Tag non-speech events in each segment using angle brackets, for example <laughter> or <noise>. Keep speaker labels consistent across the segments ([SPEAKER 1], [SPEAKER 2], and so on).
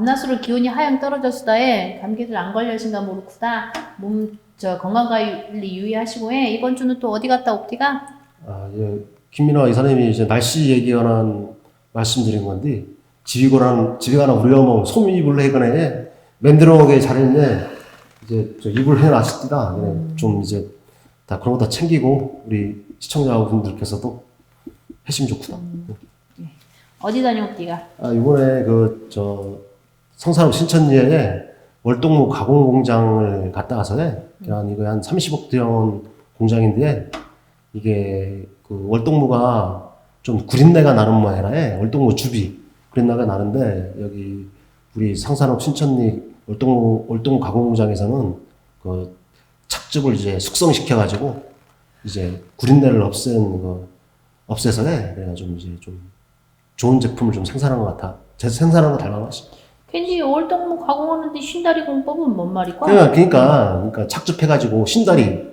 [SPEAKER 1] 밤낮으로 기온이 하향 떨어졌으다에 감기들 안 걸려신가 모르구다. 몸 저 건강 관리 유의하시고 해. 이번 주는 또 어디 갔다 옵디가?
[SPEAKER 2] 아, 예. 김민아 이사님이 이제 날씨 얘기 관한 말씀드린 건데, 거란, 집에 가나 우려면 솜 이불 해거네, 맨들어오게 잘했네, 이제 저 이불 해놨습니다. 예, 좀 이제 다 그런 거 다 챙기고, 우리 시청자분들께서도 해시면 좋구나.
[SPEAKER 1] 어디 다녀옵디가?
[SPEAKER 2] 아, 이번에 그, 저, 성산읍 신천리에 월동무 가공 공장을 갔다 와서요. 그냥 이거 한 30억 들여온 공장인데, 이게 그 월동무가 좀 구린내가 나는 모양이라에 월동무 줍이 구린내가 나는데, 여기 우리 성산읍 신천리 월동무, 월동무 가공 공장에서는 그 착즙을 이제 숙성시켜 가지고, 이제 구린내를 없앤 그, 없애서네. 그래가 좀 이제 좀 좋은 제품을 좀 생산한 것 같아. 제 생산한 거 닮아봤어.
[SPEAKER 1] 괜히 월동무 가공하는데 쉰다리 공법은 뭔 말이고?
[SPEAKER 2] 그러니까, 그러니까, 그러니까 착즙해가지고 신다리.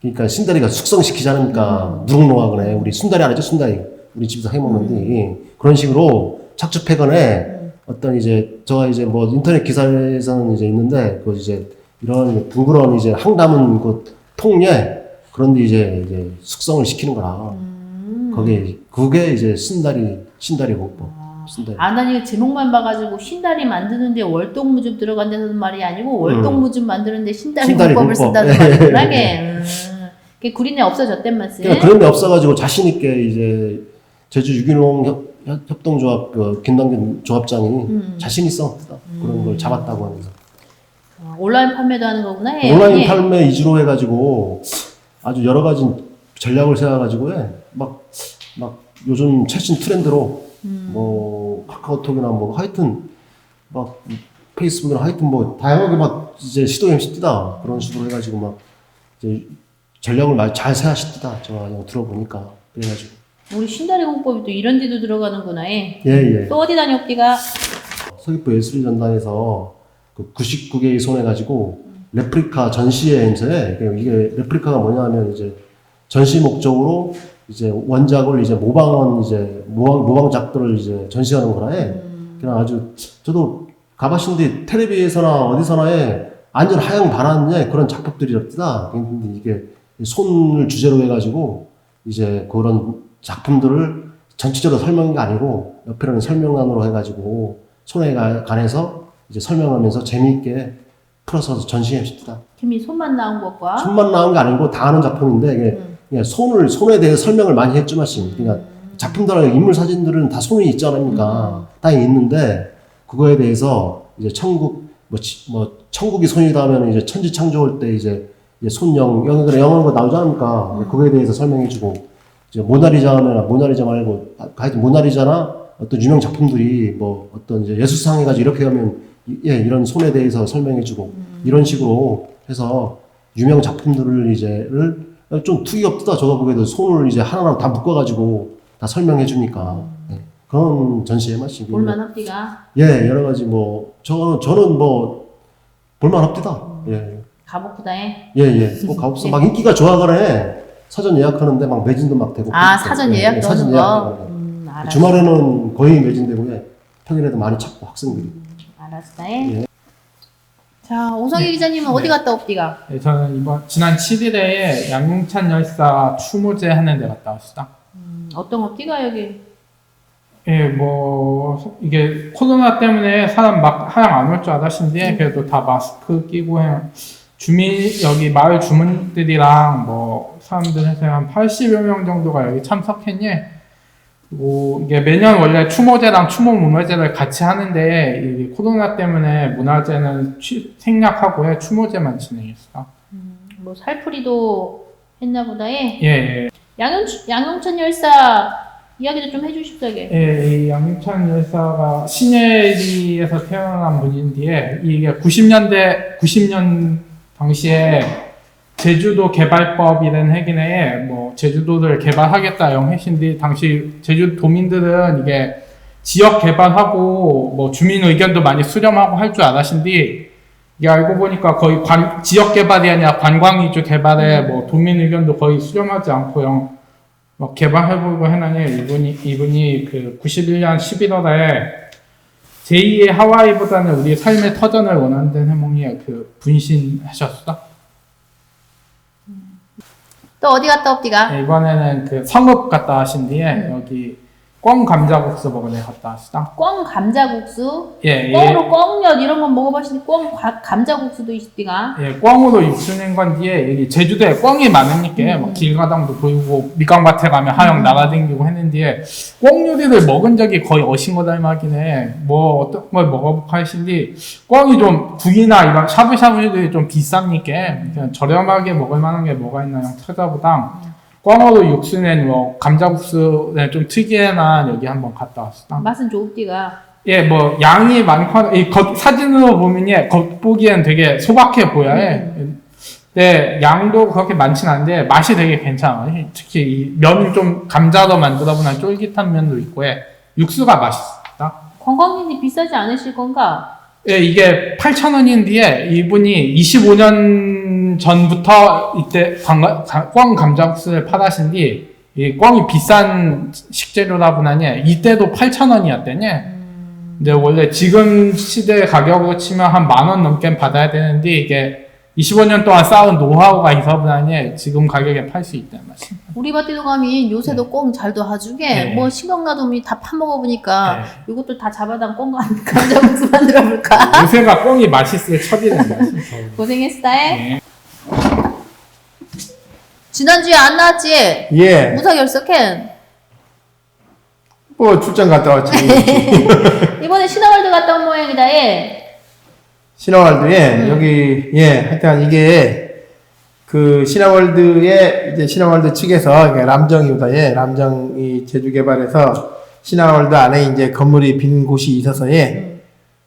[SPEAKER 2] 그러니까 신다리가 숙성시키지 않으니까 누룩노하거네. 우리 순다리 알죠? 순다리. 우리 집에서 해먹는데 그런 식으로 착즙해거네. 어떤 이제 저 이제 뭐 인터넷 기사에서는 이제 있는데 그 이제 이런 둥그런 이제 항 담은 그 통에 그런데 이제 이제 숙성을 시키는 거라. 거기에 그게 이제 신다리 신다리 공법. 신다리.
[SPEAKER 1] 아, 난 이거 제목만 봐가지고 신다리 만드는데 월동무즙 들어간다는 말이 아니고 월동무즙 만드는데 신다리, 공법을
[SPEAKER 2] 공법.
[SPEAKER 1] 쓴다는 <laughs>
[SPEAKER 2] 예.
[SPEAKER 1] 말이구나게. 음. 그게 구린내 없어졌단 말씀.
[SPEAKER 2] 그러니까 그런 게 없어가지고 자신 있게 이제 제주 유기농 협, 협- 협동조합 그 김남균 조합장이
[SPEAKER 1] 음.
[SPEAKER 2] 자신 있어 그런 걸 잡았다고 하면서
[SPEAKER 1] 어, 온라인 판매도 하는 거구나. 예.
[SPEAKER 2] 온라인
[SPEAKER 1] 예.
[SPEAKER 2] 판매 위주로 해가지고 아주 여러 가지 전략을 세워가지고 해막막 요즘 최신 트렌드로
[SPEAKER 1] 음.
[SPEAKER 2] 뭐 카카오톡이나 뭐 하여튼 막 페이스북이나 하여튼 뭐 다양하게 막 이제 시도 MC 뜨다 그런 식으로 해가지고 막 이제 전략을 잘 세하시더다 제가 들어보니까 그래가지고
[SPEAKER 1] 우리 신다리 공법이 또 이런 데도 들어가는구나. 예.
[SPEAKER 2] 예 예
[SPEAKER 1] 또 어디 다녀옵디가?
[SPEAKER 2] 서귀포 예술의 전당에서 그 99개의 손 해가지고 레프리카 전시회 행사에 이게 레프리카가 뭐냐면 이제 전시 목적으로 이제 원작을 이제 모방한 이제 모방 모방작들을 이제 전시하는 거라에 그냥 아주 저도 가봤는데 텔레비에서나 어디서나에 완전 하향 반환의 그런 작품들이랍니다. 근데 이게 손을 주제로 해가지고 이제 그런 작품들을 전체적으로 설명한 게 아니고 옆에는 설명안으로 해가지고 손에 가- 관해서 이제 설명하면서 재미있게 풀어서 전시했습니다.
[SPEAKER 1] 김이 손만 나온 것과
[SPEAKER 2] 손만 나온 게 아니고 다 아는 작품인데 이게 그냥 손을 손에 대해서 설명을 많이 했지만 그러니까 작품들 인물 사진들은 다 손이 있지 않습니까? 다 있는데 그거에 대해서 이제 천국 뭐, 지- 뭐 천국이 손이다 하면 이제 천지 창조할 때 이제 이제 손영 영어 영어 거 나오지 않습니까? 그거에 대해서 설명해주고 이제 모나리자 하면 모나리자 말고 아, 하여튼 모나리자나 어떤 유명 작품들이 뭐 어떤 이제 예술상 해가지고 이렇게 하면 이- 예 이런 손에 대해서 설명해주고 이런 식으로 해서 유명 작품들을 이제를 좀 없다 저도 보기에도 손을 이제 하나하나 다 묶어가지고 다 설명해 주니까 예, 그런 전시회 맛이
[SPEAKER 1] 볼만 합디가
[SPEAKER 2] 예 여러 가지 뭐 저는 저는 뭐 예예예
[SPEAKER 1] 가보구다. 예.
[SPEAKER 2] 예, 예. 꼭 가봅시다 막 인기가 좋아가네 사전 예약하는데 막 매진도 막 되고
[SPEAKER 1] 아. 사전
[SPEAKER 2] 예, 예, 사전. 예약도
[SPEAKER 1] 음.
[SPEAKER 2] 주말에는 거의 매진되고 예. 평일에도 많이 찾고 학생들이
[SPEAKER 1] 알았어. 예. 자 오성희 기자님은 어디 갔다 옵디가?
[SPEAKER 3] 네, 저는 이번 지난 7일에 양용찬 열사 추모제 하는 데 갔다 왔습니다.
[SPEAKER 1] 음, 어떤 업디가 여기?
[SPEAKER 3] 예, 뭐 이게 코로나 때문에 사람 막 하양 안 올 줄 알았는데 그래도 다 마스크 끼고 해. 주민 여기 마을 주민들이랑 뭐 사람들 해서 한 80여 명 정도가 여기 참석했니. 그리고 이게 매년 원래 추모제랑 추모 문화제를 같이 하는데 이 코로나 때문에 문화제는 취- 생략하고 해 추모제만 진행했어.
[SPEAKER 1] 뭐 살풀이도 했나 보다. 예.
[SPEAKER 3] 예, 예.
[SPEAKER 1] 양용 양용천 열사 이야기도 좀 해주십사게.
[SPEAKER 3] 예, 이 양윤찬 열사가 신예리에서 태어난 분인데 이게 90년대 90년 당시에 제주도 개발법이라는 해기내에 뭐 제주도를 개발하겠다 영해신데 당시 제주 도민들은 이게 지역 개발하고 뭐 주민 의견도 많이 수렴하고 할 줄 알았신데 이게 알고 보니까 거의 관, 지역 개발이 아니라 관광 위주 개발에 뭐 도민 의견도 거의 수렴하지 않고 영, 뭐 개발해보고 해나니 이분이 이분이 그 91년 11월에 제2의 하와이보다는 우리 삶의 터전을 원한다는 해몽이 그 분신하셨어.
[SPEAKER 1] 또 어디 갔다 옵디가?
[SPEAKER 3] 네, 이번에는 그 성읍 갔다 하신 뒤에
[SPEAKER 1] 음.
[SPEAKER 3] 여기 꽝 감자국수 먹으러 갔다 왔다.
[SPEAKER 1] 꽝 감자국수,
[SPEAKER 3] 예, 예.
[SPEAKER 1] 꽝으로 꽝엿 이런 건 먹어봤으니 꽝 가- 감자국수도 있디가.
[SPEAKER 3] 예, 꽝으로 육수 낸건 뒤에 여기 제주도에 꽝이 많으니까
[SPEAKER 1] 음.
[SPEAKER 3] 막 길가당도 보이고 밑강밭에 가면 하영 나가댕기고 했는데 꽝 요리를 먹은 적이 거의 어신 거 닮아긴 해. 뭐 어떤 걸 먹어볼까 하신디 꽝이 좀 국이나 이런 샤브샤브들이 좀 비싸니까 그냥 저렴하게 먹을 만한 게 뭐가 있나 형 찾아보다 꽝으로 육수 낸뭐 감자국수에 좀 특이해나 여기 한번 갔다 왔어.
[SPEAKER 1] 맛은 좋디가.
[SPEAKER 3] 예, 뭐 양이 많고 이 겉 사진으로 보면 예, 겉보기엔 되게 소박해 보여 요.
[SPEAKER 1] 음.
[SPEAKER 3] 근데 양도 그렇게 많진 않은데 맛이 되게 괜찮아요. 특히 이 면이 좀 감자로 만들어 보면 쫄깃한 면도 있고 예, 육수가 맛있다.
[SPEAKER 1] 관광객이 비싸지 않으실 건가?
[SPEAKER 3] 예, 이게 8,000원인데 이분이 25년 전부터 이때 꽝 감자국수를 팔하신 뒤, 이 꽝이 비싼 식재료다 보니 이때도 8,000원이었대니. 근데 원래 지금 시대 가격으로 치면 한 만 원 넘게 받아야 되는데 이게 25년 동안 쌓은 노하우가 있어 보니 지금 가격에 팔 수 있다는 말씀.
[SPEAKER 1] 우리 밭에도 가면 요새도 꽝 잘도 하주게
[SPEAKER 3] 네.
[SPEAKER 1] 뭐 싱겁나도미 다 파먹어보니까
[SPEAKER 3] 네.
[SPEAKER 1] 이것도 다 잡아당 꽝 감- <laughs> 감자국수 만들어볼까?
[SPEAKER 3] 요새가 꽝이 맛있을 철이라는 말씀.
[SPEAKER 1] 고생했어.
[SPEAKER 3] 네.
[SPEAKER 1] 지난주에 안 나왔지?
[SPEAKER 4] 예,
[SPEAKER 1] 무사 결석해.
[SPEAKER 4] 뭐 출장 갔다 왔지. <laughs>
[SPEAKER 1] 이번에 신화월드 갔다 온 모양이다. 예.
[SPEAKER 4] 신화월드에
[SPEAKER 1] 음.
[SPEAKER 4] 여기 예, 하여튼 이게 그 신화월드에 이제 신화월드 측에서 이게 람정이보다 예, 람정이 제주 개발해서 신화월드 안에 이제 건물이 빈 곳이 있어서 예,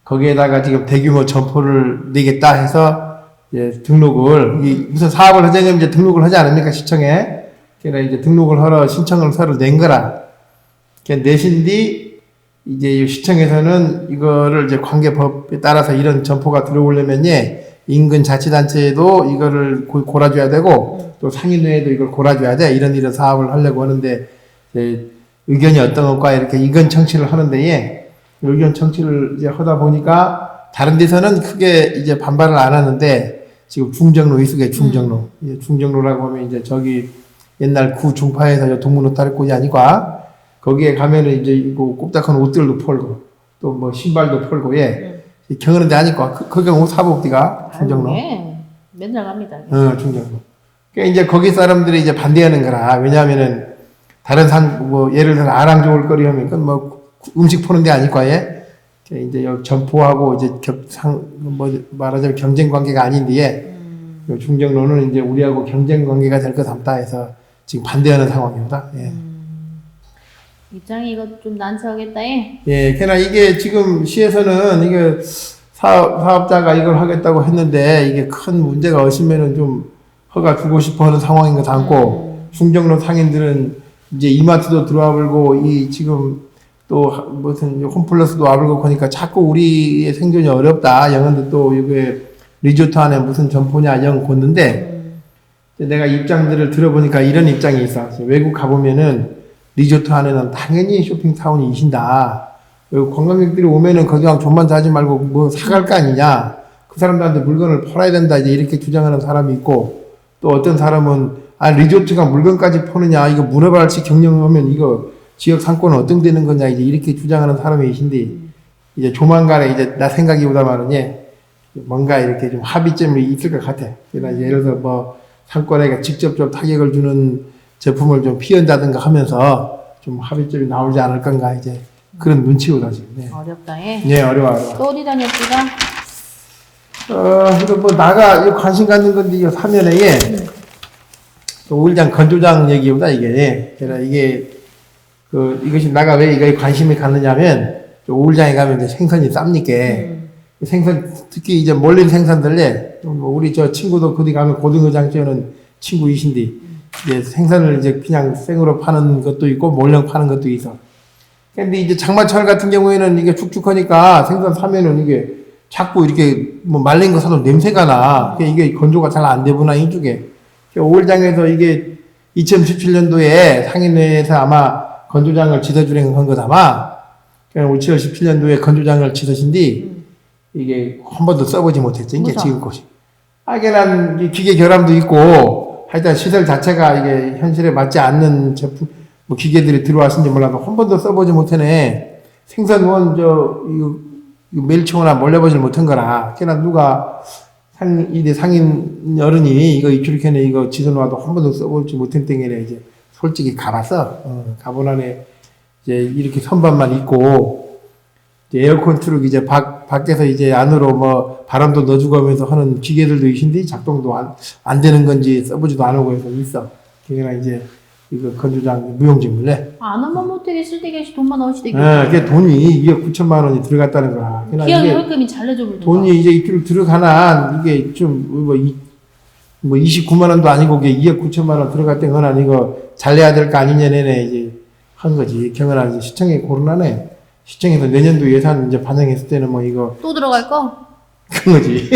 [SPEAKER 4] 거기에다가 지금 대규모 점포를 내겠다 해서 예, 등록을 이 무슨 사업을 하자면 이제 등록을 하지 않습니까? 시청에? 그래서 이제 등록을 하러 신청을 서로 낸 거라. 그 내신 뒤 이제 이 시청에서는 이거를 이제 관계법에 따라서 이런 점포가 들어오려면 예, 인근 자치단체에도 이거를 고- 골아줘야 되고 또 상인회에도 이걸 골아줘야 돼. 이런 이런 사업을 하려고 하는데 이제 의견이 어떤 것과 이렇게 의견 청취를 하는데 예, 의견 청취를 이제 하다 보니까 다른 데서는 크게 이제 반발을 안 하는데 지금 중정로 이수계 중정로. 예, 중정로라고 하면 이제 저기 옛날 구 중파에서 저 동문호타를 아니까 거기에 가면은 이제 이거 꼼짝한 옷들도 팔고 또 뭐 신발도 팔고 예. 경은데 아니까 그, 거기 옷 사복디가? 중정로.
[SPEAKER 1] 예. 맨날 갑니다.
[SPEAKER 4] 어 중정로. 그러니까 이제 거기 사람들이 이제 반대하는 거라. 왜냐하면은 다른 산 뭐 예를 들어 아랑 좋을 거리 하면 그건 뭐 음식 파는 데 아니까 예 이제 점포하고 이제 겹상 뭐 말하자면 경쟁 관계가 아닌데 예. 요 중정로는 이제 우리하고 경쟁 관계가 될 것 같다 해서 지금 반대하는 상황입니다. 예.
[SPEAKER 1] 입장이 이거 좀 난처하겠다. 예.
[SPEAKER 4] 예, 걔나 이게 지금 시에서는 이게 사업, 사업자가 이걸 하겠다고 했는데 이게 큰 문제가 없으면은 좀 허가 주고 싶어 하는 상황인 것 같고 중정로 상인들은 이제 이마트도 들어와 불고 이 지금 또 하- 무슨 홈플러스도 와 불고 그러니까 자꾸 우리의 생존이 어렵다. 영어도 또 이게 리조트 안에 무슨 점포냐 영 걷는데 내가 입장들을 들어보니까 이런 입장이 있어. 외국 가보면은 리조트 안에는 당연히 쇼핑타운이 이신다. 관광객들이 오면은 거기랑 좀만 자지 말고 뭐 사갈 거 아니냐. 그 사람들한테 물건을 팔아야 된다. 이제 이렇게 주장하는 사람이 있고 또 어떤 사람은 아 리조트가 물건까지 파느냐. 이거 문어발식 경영하면 이거 지역 상권은 어떤 되는 거냐. 이제 이렇게 주장하는 사람이 계신데 이제 조만간에 이제 나 생각이 보다만은 예 뭔가 이렇게 좀 합의점이 있을 것 같아. 그러나 예를 들어 뭐 상권에 직접 좀 타격을 주는 제품을 좀 피한다든가 하면서 좀 합의점이 나오지 않을 건가 이제 그런 눈치보다 지금. 네,
[SPEAKER 1] 어렵다. 예.
[SPEAKER 4] 네 어려워 어려워.
[SPEAKER 1] 또 어디 다녔지가?
[SPEAKER 4] 어, 이거 뭐 나가 이거 관심 갖는 건데 이거 사면에 예. 또 우울장 건조장 얘기보다 이게 예. 그래서 이게 그 이것이 나가 왜 이거에 관심이 갖느냐면 저 우울장에 가면 이제 생선이 쌉니까. 생선 특히 이제 몰린 생선들에 뭐 우리 저 친구도 거기 가면 고등어장 찌는 친구이신데 이제 생선을 이제 그냥 생으로 파는 것도 있고 몰령 파는 것도 있어. 근데 이제 장마철 같은 경우에는 이게 축축하니까 생선 사면은 이게 자꾸 이렇게 뭐 말린 거 사도 냄새가 나. 그러니까 이게 건조가 잘 안 되구나 이쪽에. 5월장에서 이게 2017년도에 상인회에서 아마 건조장을 지도주행 한 거다마 그냥 57, 17년도에 건조장을 치르신뒤 이게 한 번도 써보지 못했죠. 이제
[SPEAKER 1] 그죠.
[SPEAKER 4] 지금까지. 하긴 이 기계 결함도 있고 하여튼 시설 자체가 이게 현실에 맞지 않는 제품 뭐 기계들이 들어왔는지 몰라도 한 번도 써보지 못하네. 생선원 저 이거, 이거 멜치거나 몰래보질 못한 거라. 그냥 누가 상 이대 상인 어른이 이거 이렇게네 이거 지선 와도 한 번도 써보지 못한 땡이래 이제 솔직히 가봤어. 어, 가본 안에 이제 이렇게 선반만 있고 에어컨 트럭 이제 밖 밖에서 이제 안으로 뭐 바람도 넣어주고 하면서 하는 기계들도 있는데 작동도 안, 안 되는 건지 써보지도 안 하고 해서 있어. 그게나 이제 이거 건조장 무용지물래.
[SPEAKER 1] 안 하면 못하게 쓸 때계시 돈만 넣으시되게.
[SPEAKER 4] 예, 그게 돈이 2억 9천만 원이 들어갔다는 거야. 그러나 이게
[SPEAKER 1] 월급이 잘 내줘 버리는
[SPEAKER 4] 돈이 이제 이쪽으로 들어가나 이게 좀뭐 뭐 29만 원도 아니고 이게 2억 9천만 원 들어갔던 건 아니고 잘 내야 될 거 아니냐 내내 이제 한 거지. 경은아 이제 시청에 고르나네. 시청에서 내년도 예산 이제 반영했을 때는 뭐 이거
[SPEAKER 1] 또 들어갈 거?
[SPEAKER 4] 큰 거지.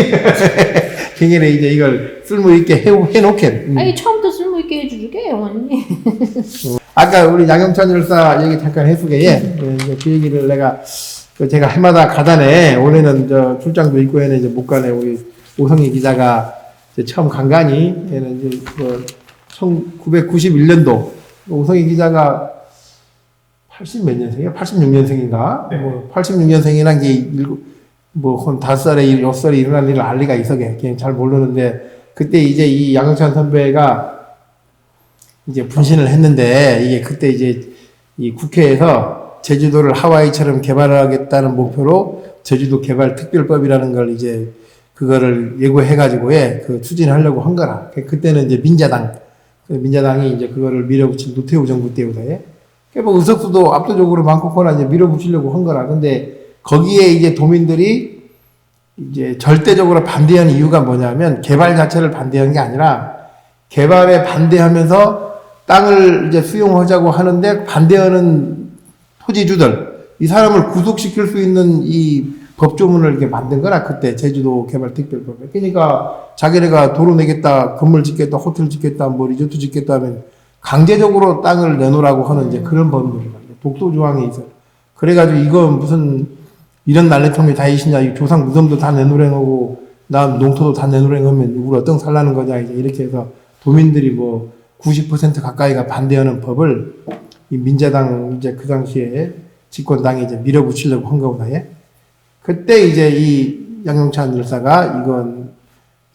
[SPEAKER 4] <laughs> 경연에 이제 이걸 쓸모 있게 해, 해놓게. 음.
[SPEAKER 1] 아니 처음부터 쓸모 있게 해주게 어머니.
[SPEAKER 4] 아까 우리 양영찬 열사 얘기 잠깐 해수게 예. 이제 그 얘기를 내가 그 제가 해마다 가다네 올해는 저 출장도 있고 해는 이제 못 가네 우리 오성희 기자가 처음 간간히 얘는 이제 그 1991년도 오성희 기자가 80 몇 년생이야? 86년생인가? 뭐 86년생이란 게 일곱 뭐한 다섯 살에 여섯 살에 일어난 일을 알 리가 있어게 그냥 잘 모르는데 그때 이제 이 양영찬 선배가 이제 분신을 했는데 이게 그때 이제 이 국회에서 제주도를 하와이처럼 개발하겠다는 목표로 제주도 개발 특별법이라는 걸 이제 그거를 예고해가지고 예그 추진하려고 한 거라. 그- 그때는 이제 민자당 그 민자당이 이제 그거를 밀어붙인 노태우 정부 때보다에 그뭐 의석수도 압도적으로 많고 거나 이제 밀어붙이려고 한 거라. 근데 거기에 이제 도민들이 이제 절대적으로 반대한 이유가 뭐냐면 개발 자체를 반대한 게 아니라 개발에 반대하면서 땅을 이제 수용하자고 하는데 반대하는 토지주들 이 사람을 구속시킬 수 있는 이 법조문을 이렇게 만든 거라 그때 제주도 개발 특별법에. 그러니까 자기네가 도로 내겠다 건물 짓겠다 호텔 짓겠다 뭐 리조트 짓겠다 하면 강제적으로 땅을 내놓으라고 하는 이제 그런 법률이라 독도 조항이 있어 그래가지고 이거 무슨 이런 난리통이 다 있으냐 이 조상 무덤도 다 내놓으랭하고 나 농토도 다 내놓으랭하면 우리 어떤 살라는 거냐 이제 이렇게 해서 도민들이 뭐 90% 가까이가 반대하는 법을 이 민자당 이제 그 당시에 집권당이 이제 밀어붙이려고 한 거보다 예. 그때 이제 이 양용찬 열사가 이건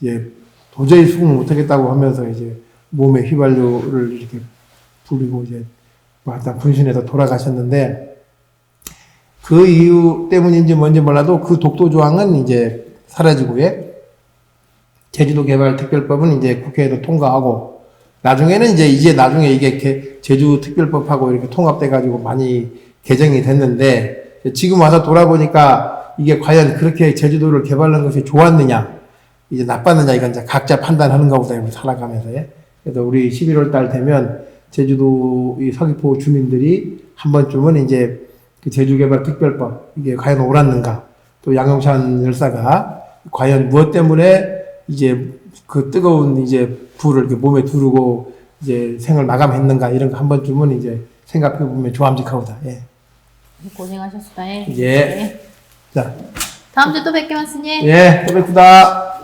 [SPEAKER 4] 이제 도저히 수긍을 못하겠다고 하면서 이제 몸에 휘발유를 이렇게 부리고 이제 뭐 하여튼 분신해서 돌아가셨는데 그 이유 때문인지 뭔지 몰라도 그 독도 조항은 이제 사라지고 예. 제주도 개발 특별법은 이제 국회에도 통과하고 나중에는 이제 이제 나중에 이게 개- 제주 특별법하고 이렇게 통합돼 가지고 많이 개정이 됐는데 지금 와서 돌아보니까 이게 과연 그렇게 제주도를 개발한 것이 좋았느냐 이제 나빴느냐 이건 이제 각자 판단하는 거보다 살아가면서 예. 그래서 우리 11월 달 되면 제주도 이 서귀포 주민들이 한 번쯤은 이제 그 제주개발 특별법 이게 과연 옳았는가 또 양용찬 열사가 과연 무엇 때문에 이제 그 뜨거운 이제 불을 이렇게 몸에 두르고 이제 생을 마감했는가 이런 거 한 번쯤은 이제 생각해 보면 좋아함직하고다. 예.
[SPEAKER 1] 고생하셨습니다. 예.
[SPEAKER 4] 예. 자,
[SPEAKER 1] 다음 주에 또 쓰니.
[SPEAKER 4] 예, 또 뵙구다.